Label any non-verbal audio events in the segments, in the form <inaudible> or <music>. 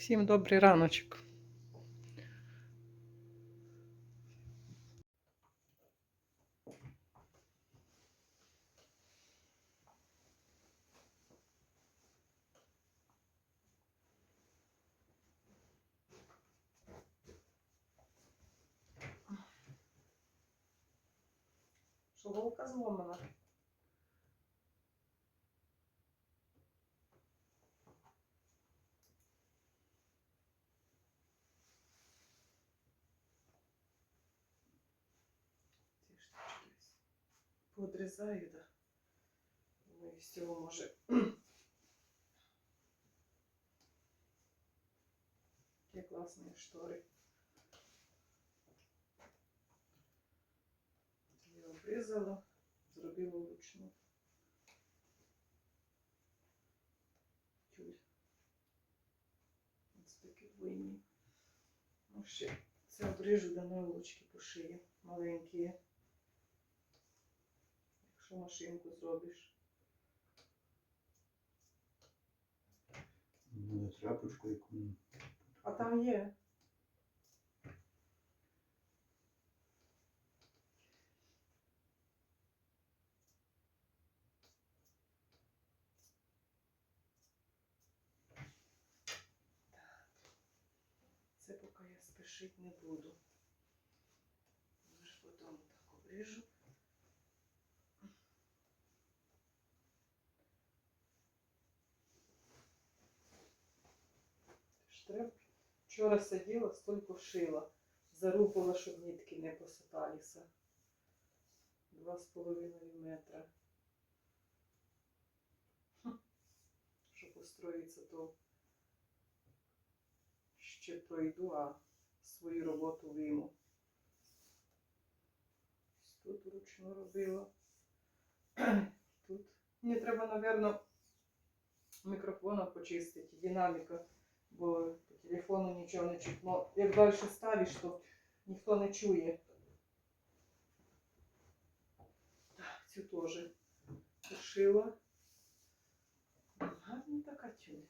Всім добрий раночок. Що голка зломана? Ці штучки ось поодрізаю, да. Думаю, з цього може. Які класні штори. Я обрізала, зробила вручну. Тюль. Ось такі двойні. Ну, ще це обріжу до наволочки по шиї. Маленькі. Якщо машинку зробиш. Ну, тряпочку яку. А там є. Це поки я спішити не буду. Може потім так обріжу. Штреб. Вчора сиділа, столько шила. Зарубала, щоб нитки не посипалися. Два з половиною метра. Щоб устроїться, то ще пройду, а свою роботу вийму. Тут вручну робила. Тут. Мені треба, напевно, мікрофона почистити, динаміка бо по телефону нічого не чутно. Як далі ставиш, то ніхто не чує. Так, цю теж пошила. Гарна така тюль.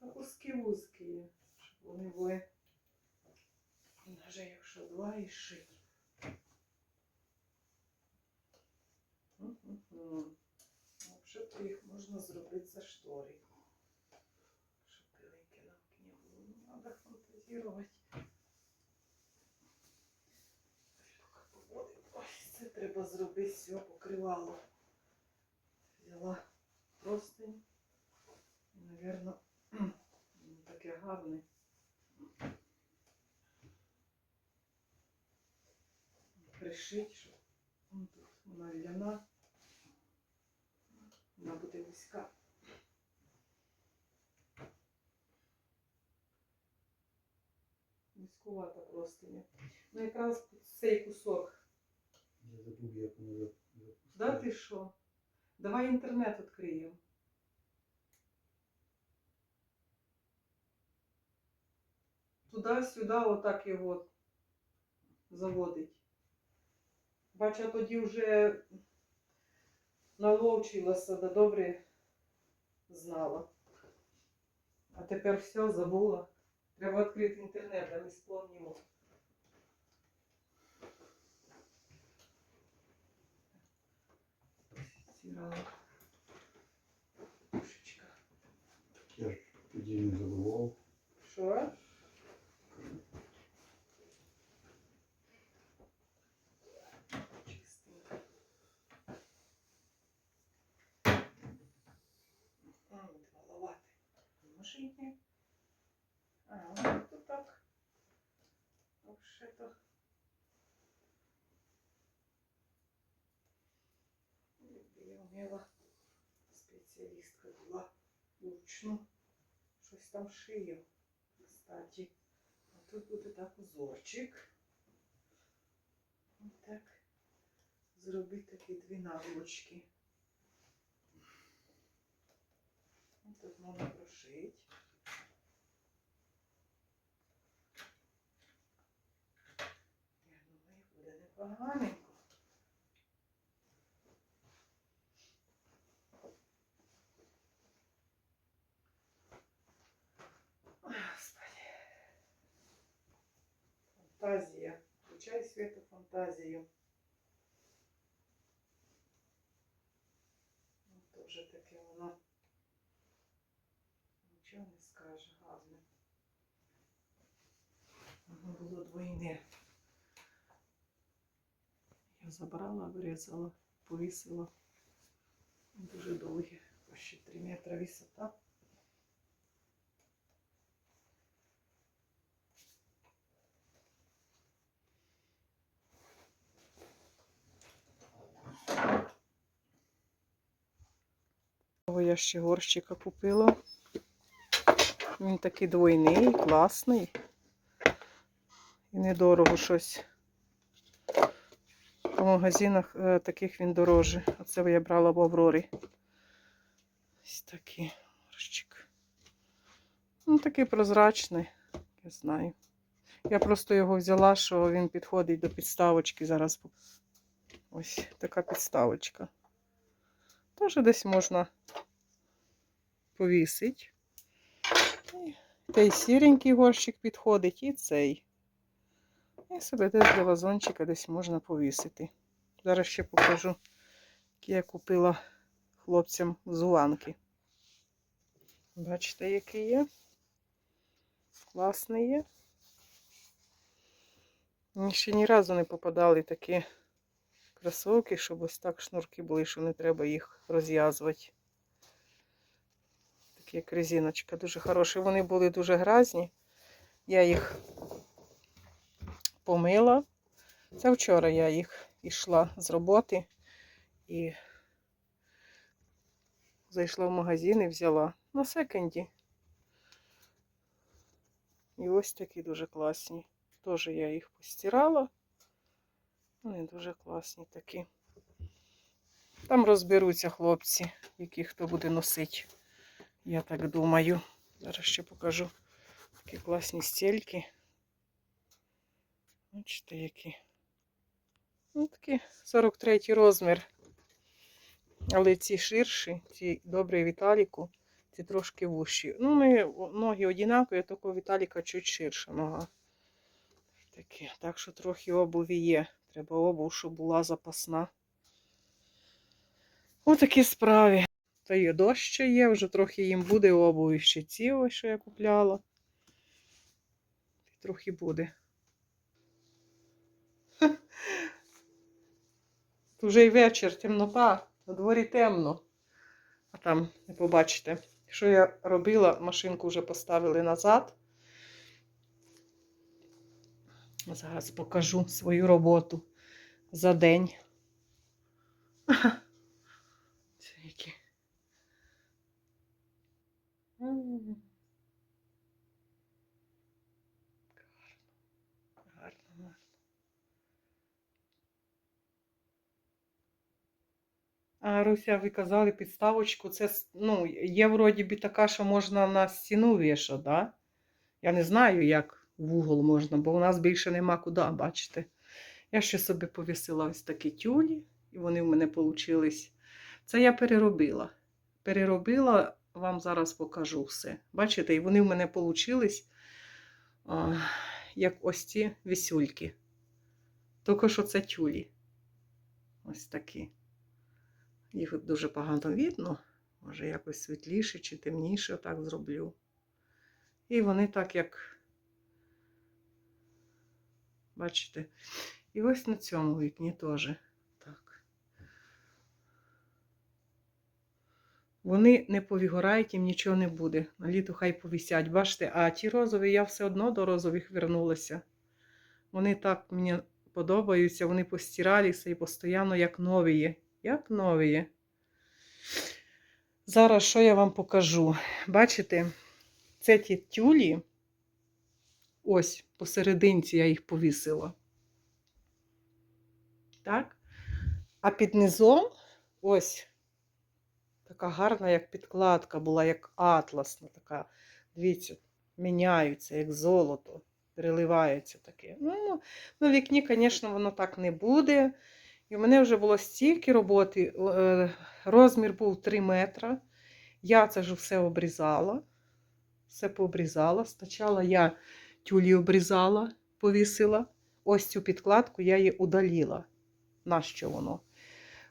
А куски вузькі, щоб вони були. Даже якщо два і шить. Взагалі-то їх можна зробити за штори. Надо фантазувати. Ось це треба зробити все покривало. Взяла простинь. Навірно, <clears throat> таке гарне. Пришить, щоб тут вона ляна. Вона буде вузька. Низькувата простиня. Ну якраз цей кусок. Я забув, як воно Да ти що? Давай інтернет відкриємо. Туди-сюди отак його заводить. Бач, я тоді вже наловчилася, да добре знала. А тепер все забула. Треба відкрити інтернет, а не сповнімо. Стирала. Пушечка. Я ж тоді не забував. Вообще-то. Якби я вміла спеціалістка була вручну. Щось там шию. Кстати, а тут буде так узорчик. Ось так. Зробити такі дві наволочки. Тут можна прошити. регламенту. Фантазия. Включай свету фантазию. Забрала, вирізала, повісила. Дуже довгі, ще 3 метри висота. Я ще горщика купила. Він такий двойний, класний. І недорого щось. Магазинах е, таких він дороже. А це я брала в Аврорі. Ось такий горщик. Ну, такий прозрачний, я знаю. Я просто його взяла, що він підходить до підставочки. Зараз ось така підставочка. Теж десь можна повісити. Цей сіренький горщик підходить і цей. І себе десь для вазончика десь можна повісити. Зараз ще покажу, які я купила хлопцям з Уланки. Бачите, який є? Класний є. Мені ще ні разу не попадали такі кросовки, щоб ось так шнурки були, що не треба їх розв'язувати. Такі як резиночка, дуже хороші. Вони були дуже грязні. Я їх помила. Це вчора я їх йшла з роботи і зайшла в магазин і взяла на секонді. І ось такі дуже класні. Теж я їх постирала. Вони дуже класні такі. Там розберуться хлопці, які хто буде носити. Я так думаю. Зараз ще покажу такі класні стільки. Бачите, які. Ну, такі 43 розмір. Але ці ширші, ці добрі Віталіку, ці трошки вущі. Ну, ми ноги однакові, тільки Віталіка чуть ширша нога. Такі. Так що трохи обуві є. Треба обув, щоб була запасна. Отакі справи. Та є дощ ще є, вже трохи їм буде обуві ще ці, що я купляла. Трохи буде. Вже й вечір, темнота, на дворі темно. А там, не побачите, що я робила, машинку вже поставили назад. Зараз покажу свою роботу за день. Це які. М. Гарно, гарно, гарно. А, Руся, ви казали підставочку. Це ну, є вроді би така, що можна на стіну вішати, да? Я не знаю, як в угол можна, бо у нас більше нема куди, бачите. Я ще собі повісила ось такі тюлі, і вони в мене получились. Це я переробила. Переробила, вам зараз покажу все. Бачите, і вони в мене получились, як ось ці вісюльки. Тільки що це тюлі. Ось такі. Їх дуже погано видно. Може, якось світліше чи темніше так зроблю. І вони так як, бачите, і ось на цьому вікні теж так. Вони не повігорають, їм нічого не буде. На літо хай повісять. Бачите, а ті розові я все одно до розових вернулася. Вони так мені подобаються, вони постиралися і постійно як нові є. Як нові. Зараз що я вам покажу? Бачите, це ті тюлі, ось посерединці я їх повісила. Так? А під низом ось така гарна, як підкладка була, як атласна така. Дивіться, міняються, як золото, переливається таке. Ну, на вікні, звісно, воно так не буде. І в мене вже було стільки роботи. е, Розмір був 3 метри. Я це ж все обрізала. Все пообрізала. Спочатку я тюлі обрізала, повісила. Ось цю підкладку я її удаліла. Нащо воно?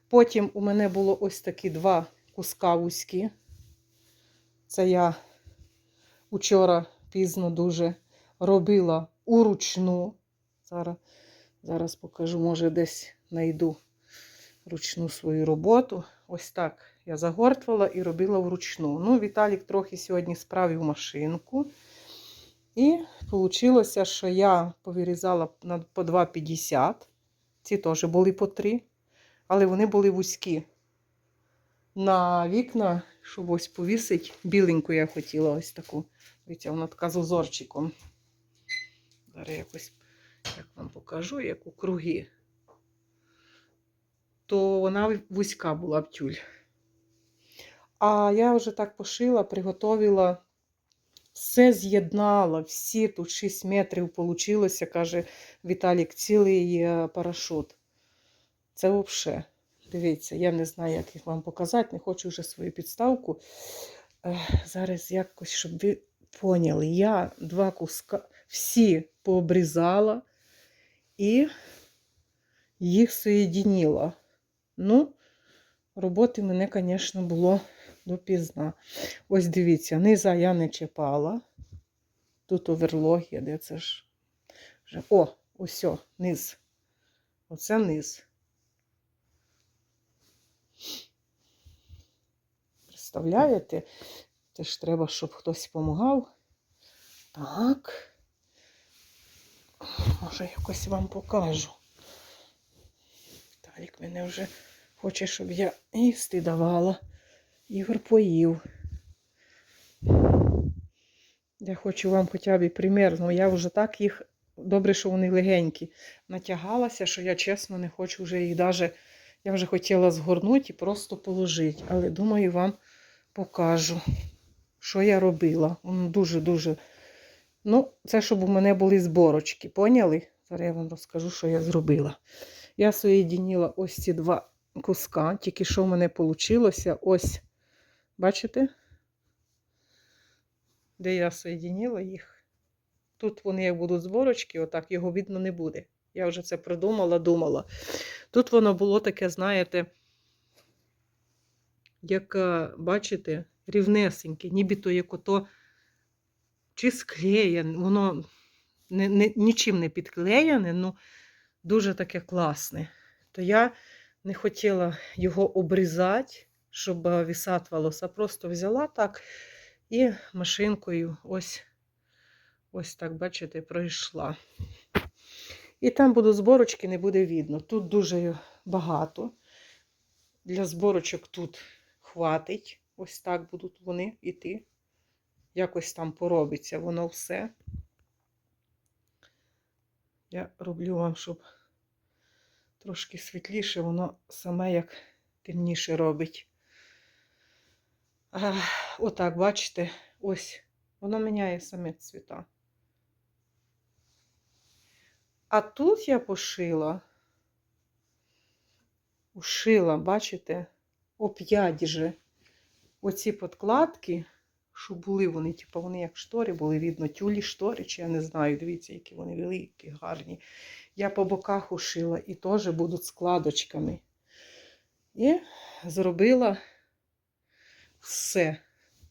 Потім у мене було ось такі два куска вузькі. Це я учора пізно дуже робила уручну. Зараз, зараз покажу, може, десь знайду ручну свою роботу. Ось так я загортувала і робила вручну. Ну, Віталік трохи сьогодні справив машинку. І вийшло, що я повирізала по 2,50. Ці теж були по 3, але вони були вузькі. На вікна, щоб ось повісить, біленьку я хотіла ось таку. Дивіться, вона така з узорчиком. Зараз якось як вам покажу, як у круги. То вона вузька була б тюль. А я вже так пошила, приготовила, все з'єднала, всі тут 6 метрів получилося, каже Віталік, цілий е, парашут. Це взагалі. Дивіться, я не знаю, як їх вам показати, не хочу вже свою підставку. Зараз якось, щоб ви поняли, я два куска всі пообрізала і їх соєдинила. Ну, роботи мене, звісно, було допізна. Ось дивіться, низа я не чіпала. Тут оверлогія, де це ж вже. О, ось, низ. Оце низ. Представляєте? Це ж треба, щоб хтось допомагав. Так. Може, якось вам покажу. Віталік мене вже хоче, щоб я їсти давала. Ігор поїв. Я хочу вам хоча б і примерно. Я вже так їх, добре, що вони легенькі, натягалася, що я чесно не хочу вже їх даже. Я вже хотіла згорнути і просто положити. Але думаю, вам покажу, що я робила. Дуже-дуже. Ну, це щоб у мене були зборочки, поняли? Зараз я вам розкажу, що я зробила. Я соєдинила ось ці два куска, тільки що в мене вийшло. Ось, бачите? Де я соєдинила їх. Тут вони як будуть зборочки, отак його видно не буде. Я вже це придумала, думала. Тут воно було таке, знаєте, як, бачите, рівнесеньке, нібито як ото чи склеєне, воно не, не, нічим не підклеєне, ну дуже таке класне. То я не хотіла його обрізати, щоб е, висатувалося, а просто взяла так і машинкою ось, ось так, бачите, пройшла. І там будуть зборочки, не буде видно. Тут дуже багато. Для зборочок тут хватить. Ось так будуть вони йти. Якось там поробиться воно все. Я роблю вам, щоб трошки світліше, воно саме як темніше робить. А, отак, бачите, ось воно міняє саме цвіта. А тут я пошила, ушила, бачите, оп'ять же оці подкладки, що були вони, типу, вони як штори були, видно, тюлі штори, чи я не знаю, дивіться, які вони великі, гарні. Я по боках ушила і теж будуть складочками. І зробила все.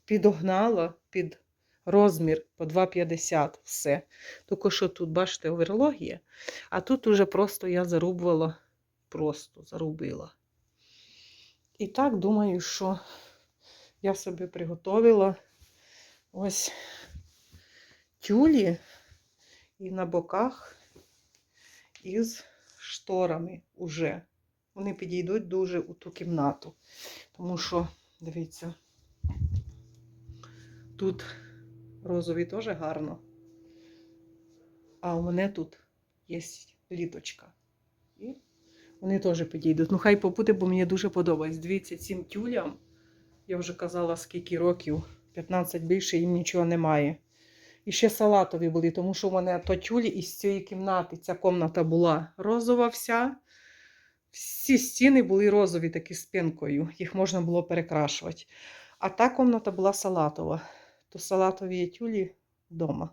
Підогнала під розмір по 2,50 все. Тільки що тут, бачите, оверлог є. А тут уже просто я зарубувала, просто зарубила. І так думаю, що я собі приготовила ось тюлі і на боках із шторами уже. Вони підійдуть дуже у ту кімнату. Тому що, дивіться, тут розові теж гарно. А у мене тут є літочка. І вони теж підійдуть. Ну, хай побуде, бо мені дуже подобається. Дивіться, цим тюлям, я вже казала, скільки років, 15 більше, їм нічого немає. І ще салатові були, тому що в мене то тюлі із цієї кімнати, ця кімната була розова вся. Всі стіни були розові, такі з пінкою, їх можна було перекрашувати. А та кімната була салатова. То салатові тюлі вдома.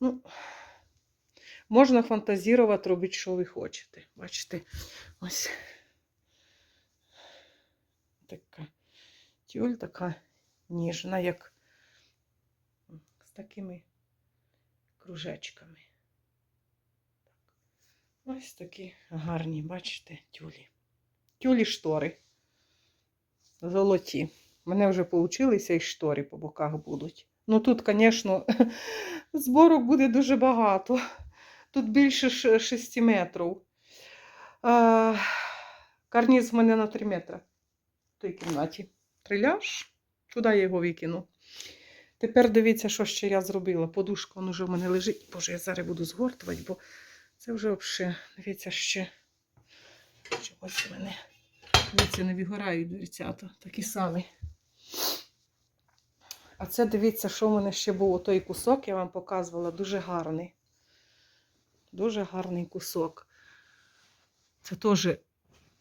Ну, можна фантазірувати, робити, що ви хочете. Бачите, ось така тюль, така ніжна, як такими кружечками. Ось такі гарні, бачите, тюлі. Тюлі штори. Золоті. У мене вже получилися і штори по боках будуть. Ну тут, звісно, <laughs> зборок буде дуже багато. Тут більше 6 метрів. Карніз в мене на 3 метри в тій кімнаті. Триляж, туди я його викину. Тепер дивіться, що ще я зробила. Подушка вон уже в мене лежить. Боже, я зараз буду згортувати, бо це вже взагалі, дивіться, ще чогось в мене. Дивіться, не вигорають дверцята, такі самі. А це дивіться, що в мене ще був той кусок, я вам показувала, дуже гарний. Дуже гарний кусок. Це теж,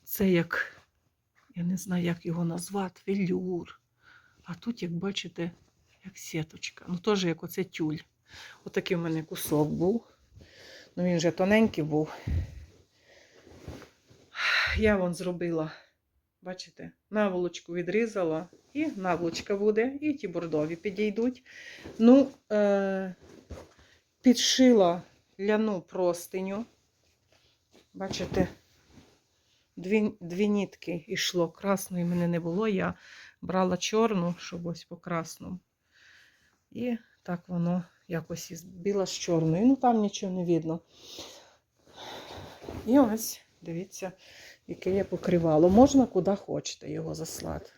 це як, я не знаю, як його назвати, велюр. А тут, як бачите, як сіточка. Ну, теж як оце тюль. Отакий в мене кусок був. Ну, він же тоненький був. Я вон зробила, бачите, наволочку відрізала, і наволочка буде, і ті бордові підійдуть. Ну, е- підшила ляну простиню. Бачите, дві, дві нітки йшло. Красної мене не було. Я брала чорну, щоб ось по красному. І так воно якось із біла з чорною. Ну там нічого не видно. І ось, дивіться, яке я покривало. Можна куди хочете його заслати.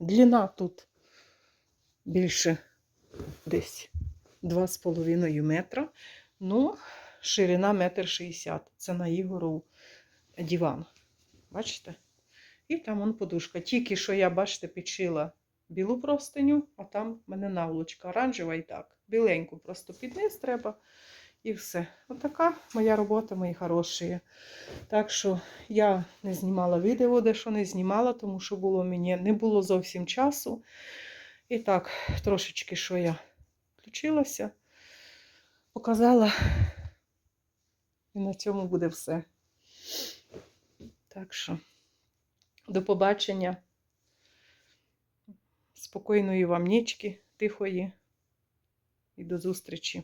Дліна тут більше десь 2,5 метра. Ну, ширина метр шістдесят. Це на Ігору диван. Бачите? І там он подушка. Тільки що я, бачите, підшила білу простиню, а там в мене наволочка оранжева і так. Біленьку просто під треба. І все. Отака моя робота, мої хороші. Так що я не знімала відео, де що не знімала, тому що було мені не було зовсім часу. І так, трошечки, що я включилася, показала. І на цьому буде все. Так що, до побачення. Спокійної вам нічки, тихої і до зустрічі.